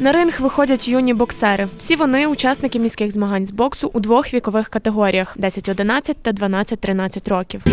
На ринг виходять юні боксери. Всі вони учасники міських змагань з боксу у двох вікових категоріях 10-11 та 12-13 років.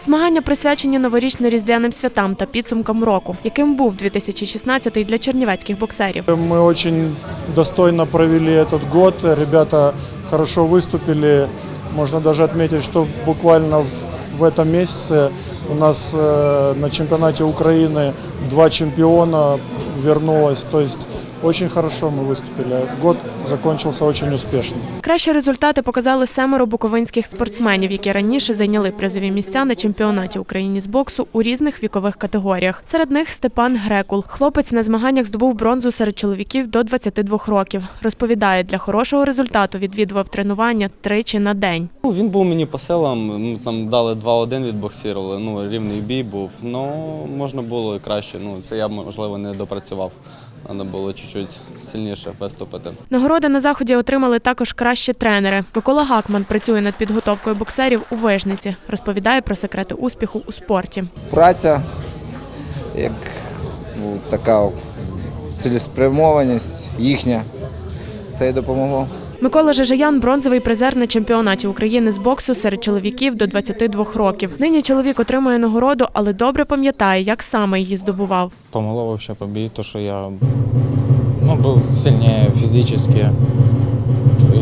Змагання присвячені новорічно-різдвяним святам та підсумкам року, яким був 2016 для чернівецьких боксерів. Мы очень достойно провели этот год. Ребята хорошо выступили. Можно даже отметить, что буквально в, в этом месяце у нас э, на чемпионате Украины два чемпиона вернулось. То есть очень хорошо мы выступили. Год закончился очень успешно. Кращі результати показали семеро буковинських спортсменів, які раніше зайняли призові місця на чемпіонаті України з боксу у різних вікових категоріях. Серед них Степан Грекул. Хлопець на змаганнях здобув бронзу серед чоловіків до 22 років. Розповідає, для хорошого результату відвідував тренування тричі на день. Ну, він був мені по силам, ми там дали 2-1 відбоксірували, ну, рівний бій був. Ну, можна було і краще. Ну, це я, можливо, не допрацював. Треба було чуть-чуть сильніше виступити. Нагороди на заході отримали також кращі тренери. Микола Гакман працює над підготовкою боксерів у Вижниці. Розповідає про секрети успіху у спорті. праця, як ну, така цілеспрямованість їхня. Це й допомогло. Микола Жижаян – бронзовий призер на чемпіонаті України з боксу серед чоловіків до 22 років. Нині чоловік отримує нагороду, але добре пам'ятає, як саме її здобував. помогло ще побій, то, що я ну, був сильніше физически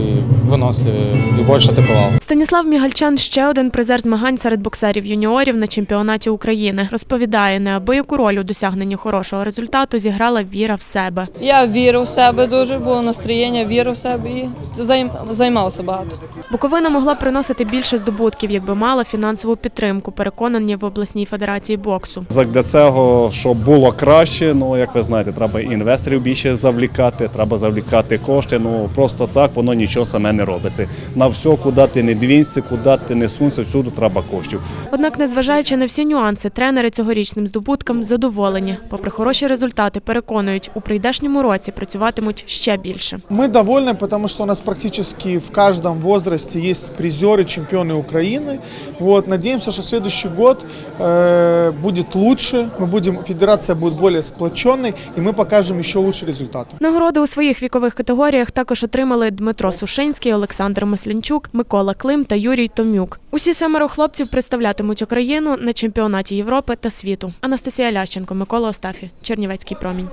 и выносливее, и больше атаковал. Станіслав Мігальчан – ще один призер змагань серед боксерів юніорів на чемпіонаті України. Розповідає, неабияку роль у досягненні хорошого результату зіграла віра в себе. Я вірив в себе дуже, було настроєння, вірив в себе і займ- займався багато. Буковина могла приносити більше здобутків, якби мала фінансову підтримку, переконані в обласній федерації боксу. Для цього, щоб було краще, ну як ви знаєте, треба інвесторів більше завлікати, треба завлікати кошти. Ну просто так воно нічого саме не робиться. На все, куди ти не двінься, куди ти не сунься, всюди треба коштів. Однак, незважаючи на всі нюанси, тренери цьогорічним здобуткам задоволені. Попри хороші результати, переконують, у прийдешньому році працюватимуть ще більше. Мы довольны, потому что у нас практически в каждом возрасте есть призеры, чемпионы Украины. Вот, надеемся, что следующий год э, будет лучше, мы будем, федерация будет более сплоченной, и мы покажем еще лучшие результаты. Нагороди у своїх вікових категоріях також отримали Дмитро Сушинський, Олександр Мисленчук, Микола Клим та Юрій Томюк. Усі семеро хлопців представлятимуть Україну на чемпіонаті Європи та світу. Анастасія Лященко, Микола Остафі, Чернівецький промінь.